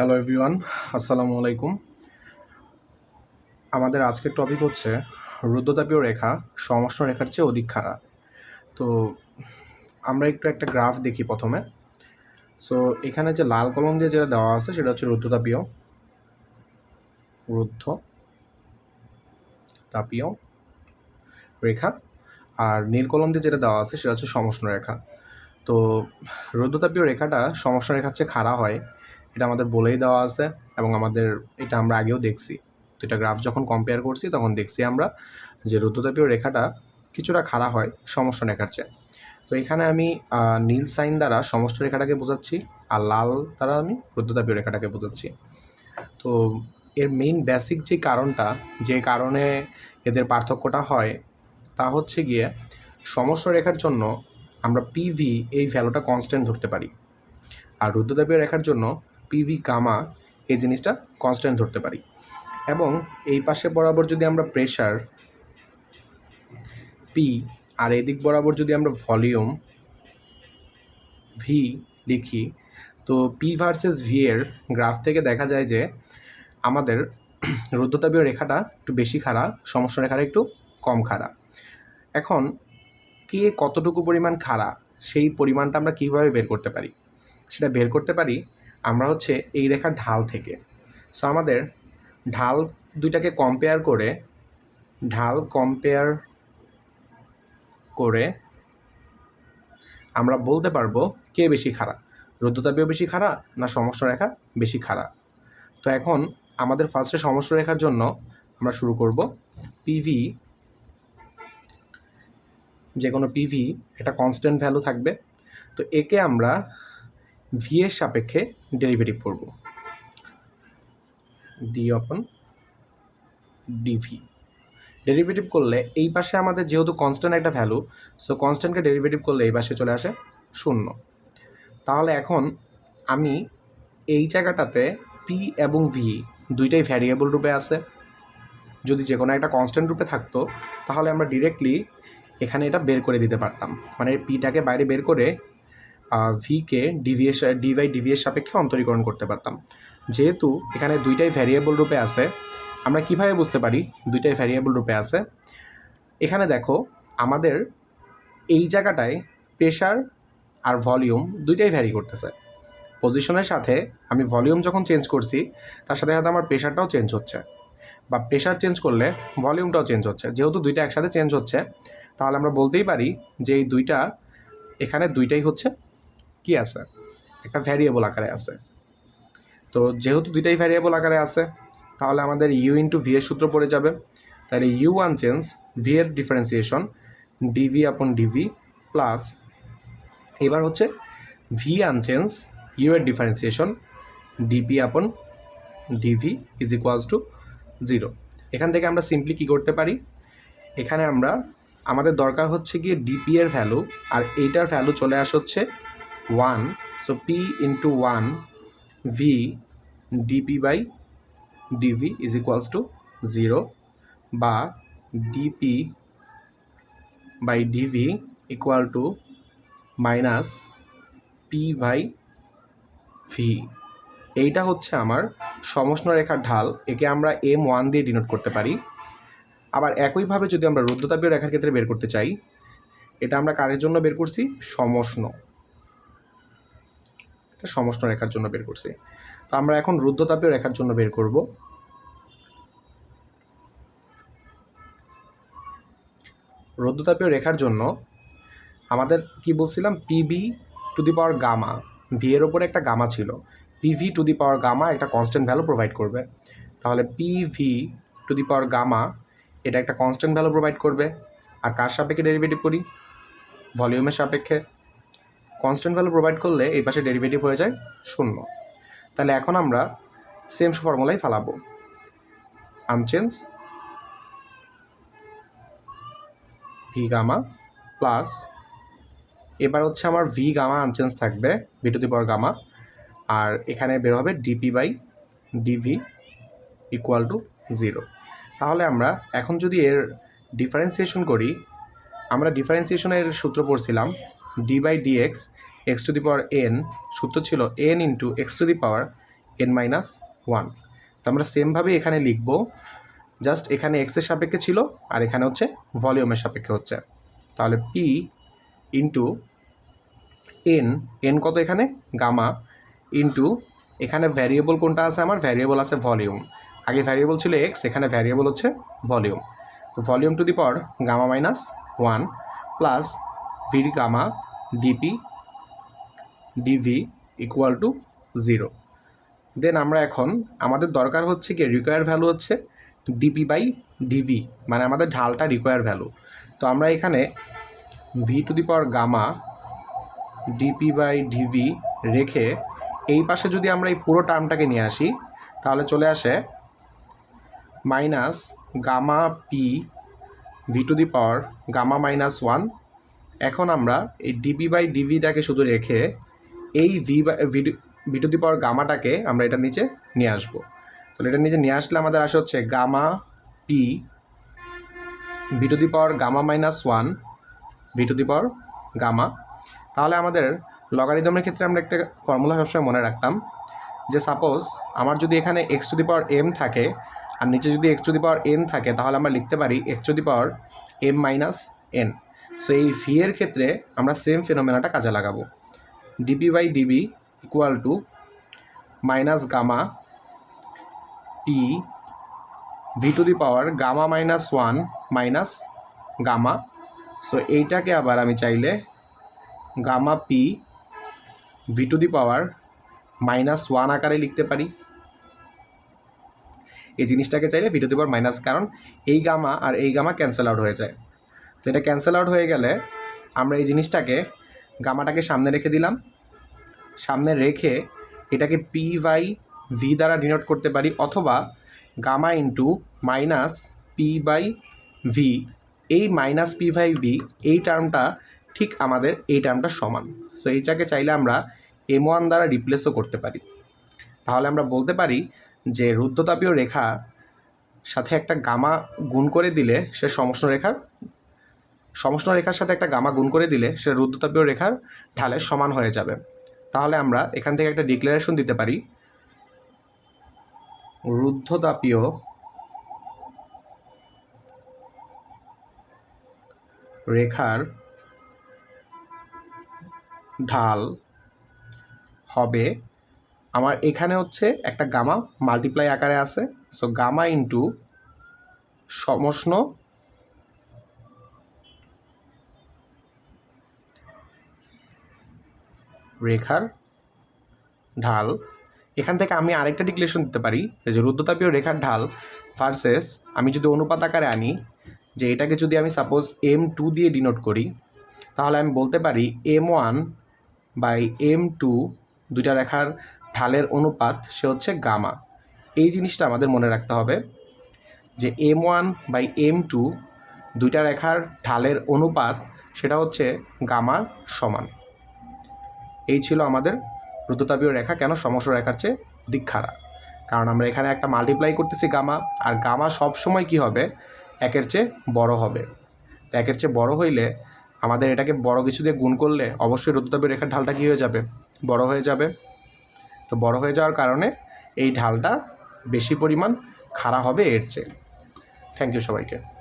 Hello everyone আসসালামু আলাইকুম আমাদের আজকের টপিক হচ্ছে রুদ্রতাপীয় রেখা সমষ্ণ রেখার চেয়ে অধিক খাড়া তো আমরা একটু একটা গ্রাফ দেখি প্রথমে। সো এখানে যে লাল কলম দিয়ে যেটা দেওয়া আছে, সেটা হচ্ছে রুদ্রতাপীয়। রুদ্ধ তাপীয় রেখা। আর নীল কলম দিয়ে যেটা দেওয়া আছে, সেটা হচ্ছে সমষ্ণ রেখা। তো রুদ্রতাপীয় রেখাটা সমষ্ণ রেখার চেয়ে খাড়া হয় এটা আমাদের বলেই দেওয়া আছে এবং আমাদের এটা আমরা আগেও দেখছি। তো এটা গ্রাফ যখন কম্পেয়ার করছি তখন দেখছি আমরা যে রুদ্রতাপীয় রেখাটা কিছুটা খাড়া হয় সমষ্ণ রেখার চেয়ে। তো এখানে আমি নীল সাইন দ্বারা সমস্ত রেখাটাকে বোঝাচ্ছি আর লাল দ্বারা আমি রুদ্রতাপীয় রেখাটাকে বোঝাচ্ছি। তো এর মেইন বেসিক যে কারণটা, যে কারণে এদের পার্থক্যটা হয় তা হচ্ছে গিয়ে সমস্ত রেখার জন্য আমরা পিভি এই ভ্যালুটা কনস্ট্যান্ট ধরতে পারি। আর রুদ্রতাপীয় রেখার জন্য পিভি কামা এই জিনিসটা কনস্ট্যান্ট ধরতে পারি। এবং এই পাশে বরাবর যদি আমরা প্রেশার পি আর এদিক বরাবর যদি আমরা ভলিউম ভি লিখি, তো পি ভার্সেস ভি এর গ্রাফ থেকে দেখা যায় যে আমাদের রুদ্রতাপীয় রেখাটা একটু বেশি খাড়া সমস্যা রেখাটা একটু কম খাড়া এখন কে কতটুকু পরিমাণ খাড়া সেই পরিমাণটা আমরা কীভাবে বের করতে পারি? সেটা বের করতে পারি আমরা হচ্ছে এই রেখার ঢাল থেকে। সো আমাদের ঢাল দুইটাকে কম্পেয়ার করে, ঢাল কম্পেয়ার করে আমরা বলতে পারব কে বেশি খাড়া, রুদ্রতাপীয় বেশি খারাপ না সমস্যা রেখা বেশি খারাপ তো এখন আমাদের ফার্স্টে সমস্যা রেখার জন্য আমরা শুরু করব পিভি যে কোনো পিভি এটা কনস্ট্যান্ট ভ্যালু থাকবে। তো একে আমরা ভি এর সাপেক্ষে ডেরিভেটিভ করব। ডি অপন ডিভি ডেরিভেটিভ করলে এই পাশে আমাদের যেহেতু কনস্ট্যান্ট একটা ভ্যালু সো কনস্ট্যান্টকে ডেরিভেটিভ করলে এই পাশে চলে আসে শূন্য। তাহলে এখন আমি এই জায়গাটাতে পি এবং ভি দুইটাই ভ্যারিয়েবল রূপে আছে। যদি যে কোনো একটা কনস্ট্যান্ট রূপে থাকতো, তাহলে আমরা ডিরেক্টলি এখানে এটা বের করে দিতে পারতাম। মানে পিটাকে বাইরে বের করে ভিকে ডিভিএস ডি বাই সাপেক্ষে অন্তরীকরণ করতে পারতাম। যেহেতু এখানে দুইটাই ভ্যারিয়েবল রূপে আছে, আমরা কীভাবে বুঝতে পারি দুইটাই ভ্যারিয়েবল রূপে আছে? এখানে দেখো, আমাদের এই জায়গাটায় প্রেশার আর ভলিউম দুইটাই ভ্যারি করতেছে। পজিশনের সাথে আমি ভলিউম যখন চেঞ্জ করছি, তার সাথে সাথে আমার প্রেশারটাও চেঞ্জ হচ্ছে। বা প্রেশার চেঞ্জ করলে ভলিউমটাও চেঞ্জ হচ্ছে। যেহেতু দুইটা একসাথে চেঞ্জ হচ্ছে, তাহলে আমরা বলতেই পারি যে এই দুইটা, এখানে দুইটাই হচ্ছে কি আছে? একটা ভ্যারিয়েবল আকারে আছে। তো যেহেতু দুইটাই ভ্যারিয়েবল আকারে আছে, তাহলে আমাদের ইউ ইন্টু ভি এর সূত্র পড়ে যাবে। তাহলে ইউ ওয়ান চেঞ্জ ভি এর differentiation D V upon D V plus এবার হচ্ছে ভি আনচেঞ্জ ইউ এর differentiation D P upon D V is equals to zero এখান থেকে আমরা সিম্পলি কী করতে পারি? এখানে আমরা, আমাদের দরকার হচ্ছে গিয়ে ডিপি এর ভ্যালু আর এইটার ভ্যালু চলে আসে হচ্ছে one so P into one V D P by D V is equals to zero বা D P by D V equal to minus P by V এইটা হচ্ছে আমার সমষ্ণ রেখার ঢাল, একে আমরা এম ওয়ান দিয়ে ডিনোট করতে পারি। আবার একইভাবে যদি আমরা রুদ্রতাপীয় রেখার ক্ষেত্রে বের করতে চাই, এটা আমরা কারের জন্য বের করছি? সমষ্ণ। এটা সমষ্ণ রেখার জন্য বের করছি। তো আমরা এখন রুদ্রতাপীয় রেখার জন্য বের করব। রুদ্রতাপীয় রেখার জন্য আমাদের কি বলছিলাম? P B to the power gamma V এর ওপরে একটা গামা ছিল। P V to the power gamma একটা কনস্ট্যান্ট ভ্যালু প্রোভাইড করবে। তাহলে P V to the power gamma এটা একটা কনস্ট্যান্ট ভ্যালু প্রোভাইড করবে। আর কার সাপেক্ষে ডেরিভেটিভ করি? ভলিউমের সাপেক্ষে। কনস্ট্যান্ট ভ্যালু প্রোভাইড করলে এই পাশে ডেরিভেটিভ হয়ে যায় শূন্য। তাহলে এখন আমরা সেম ফর্মুলাই ফালাবো। আনচেঞ্জ ভি গামা প্লাস এবার হচ্ছে আমার ভি গামা আনচেঞ্জ থাকবে V to the power gamma আর এখানে বের হবে D P by D V equal to zero তাহলে আমরা এখন যদি এর ডিফারেন্সিয়েশন করি, আমরা ডিফারেন্সিয়েশনের সূত্র পড়ছিলাম D by D X X to the power N সূত্র ছিল N into X to the power N minus one তো আমরা সেমভাবে এখানে লিখব জাস্ট এখানে এক্সের সাপেক্ষে ছিল আর এখানে হচ্ছে ভলিউমের সাপেক্ষে হচ্ছে। তাহলে পি ইন্টু এন এন কত এখানে? গামা ইন্টু এখানে ভ্যারিয়েবল কোনটা আছে আমার? ভ্যারিয়েবল আছে ভলিউম আগে ভ্যারিয়েবল ছিল এক্স এখানে ভ্যারিয়েবল হচ্ছে ভলিউম তো volume to the power gamma minus one plus V gamma D P D V equal to zero then আমরা এখন, আমাদের দরকার হচ্ছে কি রিকোয়ার ভ্যালু হচ্ছে D P by D V মানে আমাদের ঢালটা রিকোয়ার ভ্যালু তো আমরা এখানে V to the power gamma D P by D V রেখে এই পাশে যদি আমরা এই পুরো টার্মটাকে নিয়ে আসি, তাহলে চলে আসে minus gamma P V to the power gamma minus one এখন আমরা এই ডিপি বাই ডিভিটাকে শুধু রেখে এই V by V the power গামাটাকে আমরা এটার নিচে নিয়ে আসব। তাহলে এটার নিচে নিয়ে আসলে আমাদের আসে হচ্ছে gamma P V the power gamma minus one V to the power gamma. তাহলে আমাদের লগারিদমের ক্ষেত্রে আমরা একটা ফর্মুলা সবসময় মনে রাখতাম যে সাপোজ আমার যদি এখানে X to the power M থাকে আর নিচে যদি X to the power N থাকে তাহলে আমরা লিখতে পারি X to the power M minus N so এই ভি এর ক্ষেত্রে আমরা সেম ফেনোমেনাটা কাজে লাগাবো। D P by D B equal to minus gamma T V to the power gamma minus one minus gamma so এইটাকে আবার আমি চাইলে gamma P V to the power minus one আকারে লিখতে পারি। এই জিনিসটাকে চাইলে V to the power minus কারণ এই গামা আর এই গামা ক্যান্সেল আউট হয়ে যায়। তো এটা ক্যান্সেল আউট হয়ে গেলে আমরা এই জিনিসটাকে গামাটাকে সামনে রেখে দিলাম। সামনে রেখে এটাকে পি বাই ভি দ্বারা ডিনোট করতে পারি অথবা gamma into minus P by V এই মাইনাস পি বাই ভি এই টার্মটা ঠিক আমাদের এই টার্মটা সমান। সো এইটাকে চাইলে আমরা এম ওয়ান দ্বারা রিপ্লেসও করতে পারি। তাহলে আমরা বলতে পারি যে রুদ্ধতাপীয় রেখা সাথে একটা গামা গুণ করে দিলে সে সমষ্ণ রেখার সমষ্ণ রেখার সাথে একটা গামা গুণ করে দিলে সে রুদ্ধতাপীয় রেখার ঢালের সমান হয়ে যাবে। তাহলে আমরা এখান থেকে একটা ডিক্লারেশন দিতে পারি। রুদ্ধতাপীয় রেখার ঢাল হবে আমার এখানে হচ্ছে একটা গামা মাল্টিপ্লাই আকারে আছে। সো গামা ইন্টু সমষ্ণ রেখার ঢাল। এখান থেকে আমি আরেকটা ডিক্লেশন দিতে পারি যে রুদ্রতাপীয় রেখার ঢাল ভার্সেস আমি যদি অনুপাত আকারে আনি, যে এটাকে যদি আমি সাপোজ এম টু দিয়ে ডিনোট করি, তাহলে আমি বলতে পারি M one by M two দুইটা রেখার ঢালের অনুপাত সে হচ্ছে গামা। এই জিনিসটা আমাদের মনে রাখতে হবে যে M one by M two দুইটা রেখার ঢালের অনুপাত সেটা হচ্ছে গামার সমান। এই ছিল আমাদের রুদ্রতাপীয় রেখা। কেন সমস্ত রেখার চেয়ে দিক খারাপ? কারণ আমরা এখানে একটা মাল্টিপ্লাই করতেছি গামা আর গামা সব সময় কি হবে? একের চেয়ে বড় হবে। তো একের চেয়ে বড় হইলে আমাদের এটাকে বড় কিছু দিয়ে গুণ করলে অবশ্যই রুদ্রতাপীয় রেখার ঢালটা কী হয়ে যাবে? বড় হয়ে যাবে। তো বড় হয়ে যাওয়ার কারণে এই ঢালটা বেশি পরিমাণ খাড়া হবে এর চেয়ে। থ্যাংক ইউ সবাইকে।